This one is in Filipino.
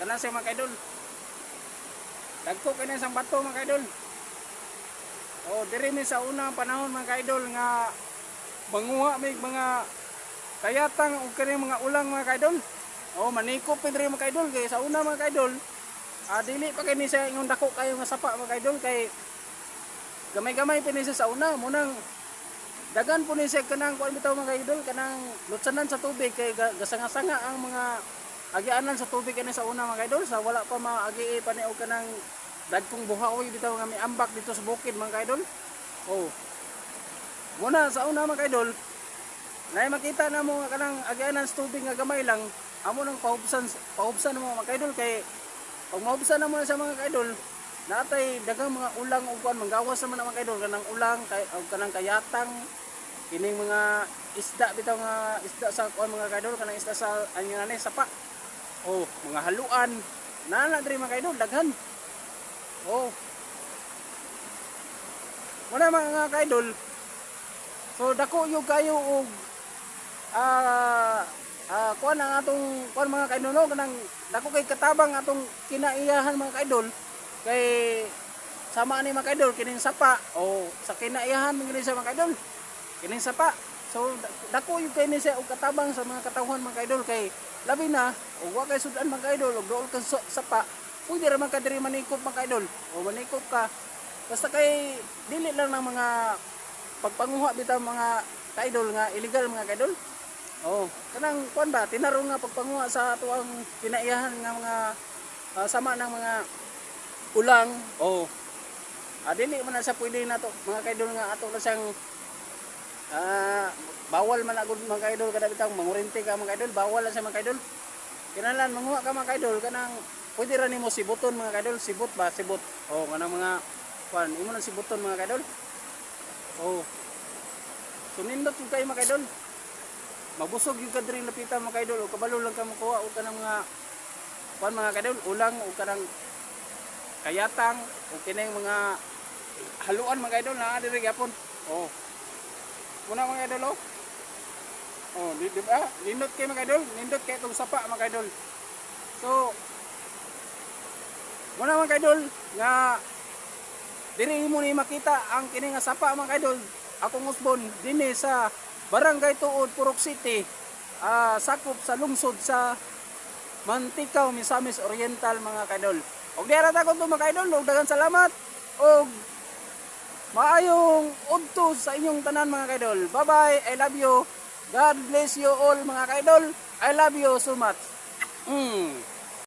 Kana siya mga kaidol. Dagko kini isang bato mga kaidol. Oh, diri mi sa unang panahon mga kaidol nga manguha mi mga kayatang ug kani mga ulang mga kaidol. Oh, manikop mi diri mga kaidol kay sa una mga kaidol. Ah, dili pa kini siya ingon dako kayo nga sapa mga kaidol kay gamay-gamay pa ni sa una munang dagan po ni siya kanang kuan bitaw mga kaidol kanang lutsanan sa tubig kay ga- gasanga-sanga ang mga agianan sa tubig kani sa una mga kaidol sa wala pa maagi pa ni og kanang dagkong buhaoy bitaw nga may ambak dito sa bukid mga kaidol oh. Muna sa una mga kaidol na makita na mo kanang agianan sa tubig nga gamay lang amo nang pahubsan pahubsan mo mga kaidol kay pag mahubsan na mo sa mga kaidol natay dagang mga ulang ug kuan manggawas naman ang mga kaidol kanang ulang kay kanang kayatang kining mga isda bitaw nga isda sa kuan mga kaidol kanang isda sa ano ani sapa oh mga haluan. Nana diri mga kaidol daghan. Oh. Wala mga kaidol. So dako yung kayo og ah ah kuan ang atong kuan mga kaidol no? Kanang dako kay katabang atong kinaiyahan mga kaidol. Kay sama ni mga kaidol kining sapa. O sa kinaiyahan mo sa mga kaidol. Kining sapa so da- dako yung kay ni og katabang sa mga katawhan mga kaidol kay labi na o wa kay sudan mga kaidol og dool ka sa sapa pwede ra man ka diri manikop mga kaidol o manikop ka basta kay dili lang ng mga pagpanguha bitaw mga kaidol nga illegal mga kaidol Oh, kanang kuan ba tinaro nga pagpanguha sa tuang kinaiyahan nga mga ah, sama ng mga ulang. Oh. Ah, dili man na sa pwede na to mga kaidol nga ato na siyang ah, bawal man agud mga kaidol kada bitang. Mangurinti ka mga kaidol, bawal lang sa mga kaidol. Kinalan manguha ka mga kaidol kanang pwede ra nimo sibuton mga kaidol, sibot ba, sibot. Oh, kanang mga kuan, imo nang sibuton mga kaidol. Oh. So nindot kayo mga kaidol mabusog yung kadring lapitan mga kaidol o kabalo lang ka makuha o kanang mga kuan mga kaidol ulang o kanang kayatang o kinang mga haluan mga kaidol na diri gyapon. Oh muna mga kaidol oh. Oh di, di ba? Nindot kay mga kaidol nindot kay itong sapa mga kaidol so muna mga kaidol nga diri mo ni makita ang kini nga sapa mga kaidol akong usbon dinhi sa Barangay Tuod, Purok City, ah, sakop sa lungsod sa Mantikaw, Misamis Oriental mga kaidol. Og diara ta ko mga kaidol, og daghang salamat. Og maayong udto sa inyong tanan mga kaidol. Bye-bye. I love you. God bless you all mga kaidol. I love you so much. Mm.